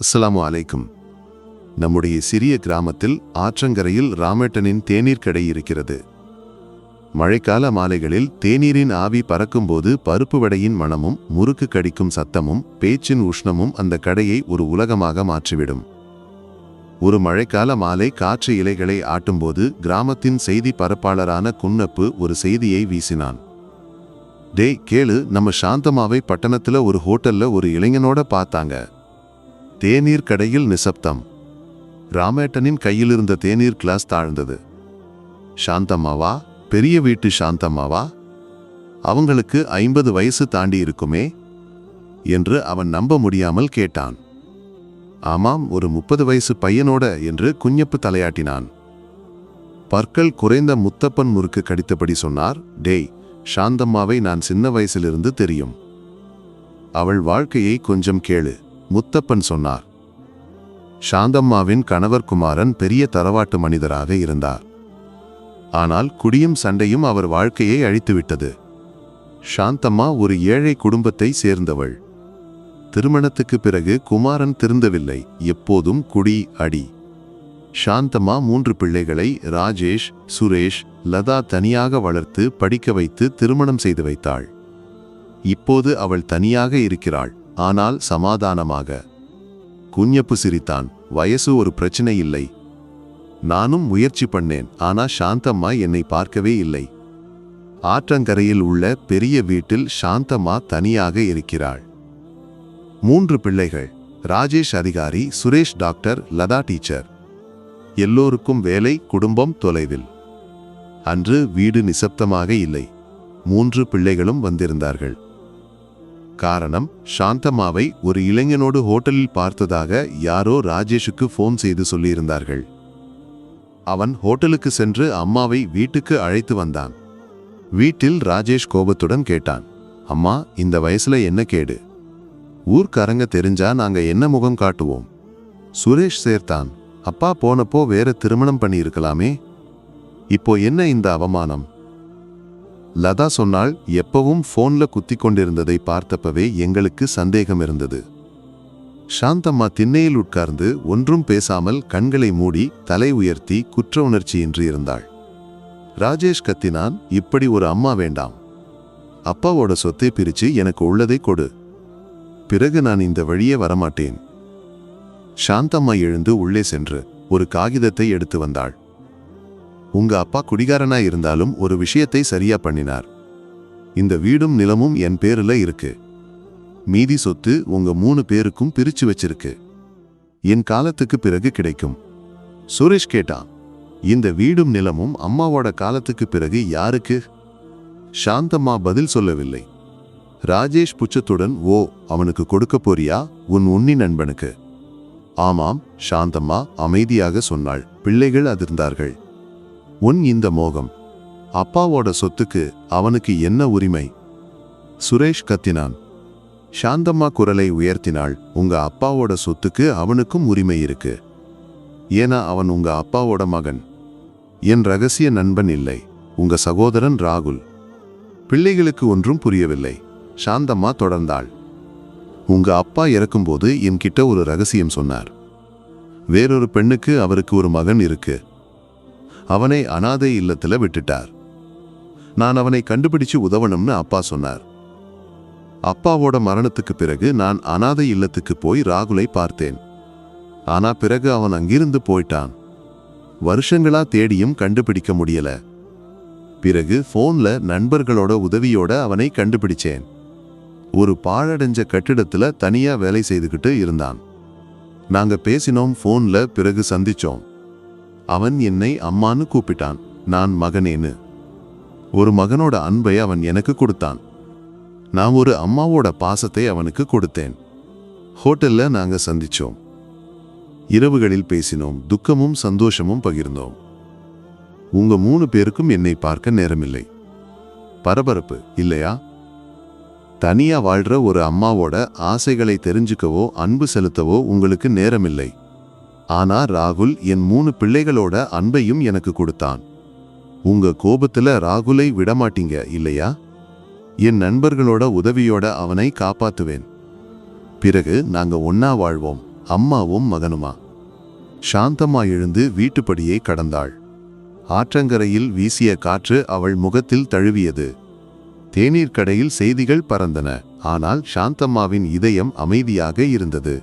அஸ்ஸலாமு அலைக்கும். நம்முடைய சிறிய கிராமத்தில் ஆற்றங்கரையில் ராமேட்டனின் தேநீர் கடை இருக்கிறது. மழைக்கால மாலைகளில் தேநீரின் ஆவி பறக்கும்போது பருப்பு வடையின் மணமும் முறுக்கு கடிக்கும் சத்தமும் பேச்சின் உஷ்ணமும் அந்த கடையை ஒரு உலகமாக மாற்றிவிடும். ஒரு மழைக்கால மாலை காற்று இலைகளை ஆட்டும்போது கிராமத்தின் செய்தி பரப்பாளரான குன்னப்பு ஒரு செய்தியை வீசினான். டே கேளு நம்ம சாந்தமாவை பட்டணத்துல ஒரு ஹோட்டல்ல ஒரு இளைஞனோட பார்த்தாங்க. தேநீர் கடையில் நிசப்தம். ராமேட்டனின் கையில் இருந்த தேநீர் கிளாஸ் தாழ்ந்தது. சாந்தம்மாவா? பெரிய வீட்டு சாந்தம்மாவா? அவங்களுக்கு ஐம்பது வயசு தாண்டி இருக்குமே? என்று அவன் நம்ப முடியாமல் கேட்டான். ஆமாம் ஒரு முப்பது வயசு பையனோட என்று குஞ்சப்பு தலையாட்டினான். பற்கள் குறைந்த முத்தப்பன் முறுக்கு கடித்தபடி சொன்னார் டேய் சாந்தம்மாவை நான் சின்ன வயசிலிருந்து தெரியும். அவள் வாழ்க்கையை கொஞ்சம் கேளு. முத்தப்பன் சொன்னார். சாந்தம்மாவின் கணவர் குமாரன் பெரிய தரவாட்டு மனிதராக இருந்தார். ஆனால் குடியும் சண்டையும் அவர் வாழ்க்கையை அழித்துவிட்டது. சாந்தம்மா ஒரு ஏழை குடும்பத்தை சேர்ந்தவள். திருமணத்துக்கு பிறகு குமாரன் திருந்தவில்லை எப்போதும் குடி அடி. சாந்தம்மா மூன்று பிள்ளைகளை ராஜேஷ் சுரேஷ் லதா தனியாக வளர்த்து படிக்க வைத்து திருமணம் செய்து வைத்தாள். இப்போது அவள் தனியாக இருக்கிறாள். ஆனால் சமாதானமாக. குஞ்சப்பு சிரித்தான் வயசு ஒரு பிரச்சனை இல்லை. நானும் முயற்சி பண்ணேன் ஆனா சாந்தம்மா என்னை பார்க்கவே இல்லை. ஆற்றங்கரையில் உள்ள பெரிய வீட்டில் சாந்தம்மா தனியாக இருக்கிறாள். மூன்று பிள்ளைகள் ராஜேஷ் அதிகாரி சுரேஷ் டாக்டர் லதா டீச்சர். எல்லோருக்கும் வேலை குடும்பம் தொலைவில். அன்று வீடு நிசப்தமாக இல்லை. மூன்று பிள்ளைகளும் வந்திருந்தார்கள். காரணம் சாந்தம்மாவை ஒரு இளைஞனோடு ஹோட்டலில் பார்த்ததாக யாரோ ராஜேஷுக்கு ஃபோன் செய்து சொல்லியிருந்தார்கள். அவன் ஹோட்டலுக்கு சென்று அம்மாவை வீட்டுக்கு அழைத்து வந்தான். வீட்டில் ராஜேஷ் கோபத்துடன் கேட்டான் அம்மா இந்த வயசுல என்ன கேடு? ஊர்க்காரங்க தெரிஞ்சா நாங்க என்ன முகம் காட்டுவோம்? சுரேஷ் சேர்த்தான் அப்பா போனப்போ வேற திருமணம் பண்ணியிருக்கலாமே. இப்போ என்ன இந்த அவமானம்? லதா சொன்னால் எப்பவும் ஃபோன்ல குத்திக் கொண்டிருந்ததை பார்த்தப்பவே எங்களுக்கு சந்தேகம் இருந்தது சாந்தம்மா திண்ணையில் உட்கார்ந்து ஒன்றும் பேசாமல் கண்களை மூடி தலை உயர்த்தி குற்ற உணர்ச்சியின்றி இருந்தாள். ராஜேஷ் கத்தினான் இப்படி ஒரு அம்மா வேண்டாம். அப்பாவோட சொத்தை பிரித்து எனக்கு உள்ளதை கொடு. பிறகு நான் இந்த வழியே வரமாட்டேன். சாந்தம்மா எழுந்து உள்ளே சென்று ஒரு காகிதத்தை எடுத்து வந்தாள். உங்க அப்பா குடிகாரனா இருந்தாலும் ஒரு விஷயத்தை சரியா பண்ணினார். இந்த வீடும் நிலமும் என் பேருல இருக்கு. மீதி சொத்து உங்க மூணு பேருக்கும் பிரிச்சு வச்சிருக்கு. என் காலத்துக்கு பிறகு கிடைக்கும். சுரேஷ் கேட்டான் இந்த வீடும் நிலமும் அம்மாவோட காலத்துக்கு பிறகு யாருக்கு? சாந்தம்மா பதில் சொல்லவில்லை. ராஜேஷ் புச்சத்துடன் ஓ அவனுக்கு கொடுக்க போறியா? உன் உன்னி நண்பனுக்கு. ஆமாம் சாந்தம்மா அமைதியாக சொன்னாள். பிள்ளைகள் அதிர்ந்தார்கள். உன் இந்த மோகம். அப்பாவோட சொத்துக்கு அவனுக்கு என்ன உரிமை? சுரேஷ் கத்தினான். சாந்தம்மா குரலை உயர்த்தினாள். உங்க அப்பாவோட சொத்துக்கு அவனுக்கும் உரிமை இருக்கு. ஏன்னா அவன் உங்க அப்பாவோட மகன். என் ரகசிய நண்பன் இல்லை. உங்க சகோதரன் ராகுல். பிள்ளைகளுக்கு ஒன்றும் புரியவில்லை. சாந்தம்மா தொடர்ந்தாள். உங்க அப்பா இறக்கும்போது என்கிட்ட ஒரு ரகசியம் சொன்னார். வேறொரு பெண்ணுக்கு அவருக்கு ஒரு மகன் இருக்கு. அவனை அனாதை இல்லத்தில் விட்டுட்டார். நான் அவனை கண்டுபிடிச்சு உதவணும்னு அப்பா சொன்னார். அப்பாவோட மரணத்துக்கு பிறகு நான் அனாதை இல்லத்துக்கு போய் ராகுலை பார்த்தேன். ஆனா பிறகு அவன் அங்கிருந்து போயிட்டான். வருஷங்களா தேடியும் கண்டுபிடிக்க முடியல. பிறகு போன்ல நண்பர்களோட உதவியோட அவனை கண்டுபிடிச்சேன். ஒரு பாழடைஞ்ச கட்டிடத்துல தனியா வேலை செய்துகிட்டு இருந்தான். நாங்க பேசினோம் போன்ல பிறகு சந்திச்சோம். அவன் என்னை அம்மான்னு கூப்பிட்டான். நான் மகனேன்னு. ஒரு மகனோட அன்பை அவன் எனக்கு கொடுத்தான். நான் ஒரு அம்மாவோட பாசத்தை அவனுக்கு கொடுத்தேன். ஹோட்டல்ல நாங்க சந்திச்சோம். இரவுகளில் பேசினோம். துக்கமும் சந்தோஷமும் பகிர்ந்தோம். உங்க மூணு பேருக்கும் என்னை பார்க்க நேரமில்லை. பரபரப்பு இல்லையா? தனியா வாழ்ற ஒரு அம்மாவோட ஆசைகளை தெரிஞ்சுக்கவோ அன்பு செலுத்தவோ உங்களுக்கு நேரமில்லை. ஆனா ராகுல் என் மூணு பிள்ளைகளோட அன்பையும் எனக்கு கொடுத்தான். உங்க கோபத்துல ராகுலை விடமாட்டீங்க இல்லையா? என் நண்பர்களோட உதவியோட அவனை காப்பாத்துவேன். பிறகு நாங்க ஒன்னா வாழ்வோம் அம்மாவும் மகனுமா? சாந்தமா எழுந்து வீட்டுப்படியை கடந்தாள். ஆற்றங்கரையில் வீசிய காற்று அவள் முகத்தில் தழுவியது. தேநீர் கடையில் செய்திகள் பறந்தன ஆனால் சாந்தம்மாவின் இதயம் அமைதியாக இருந்தது.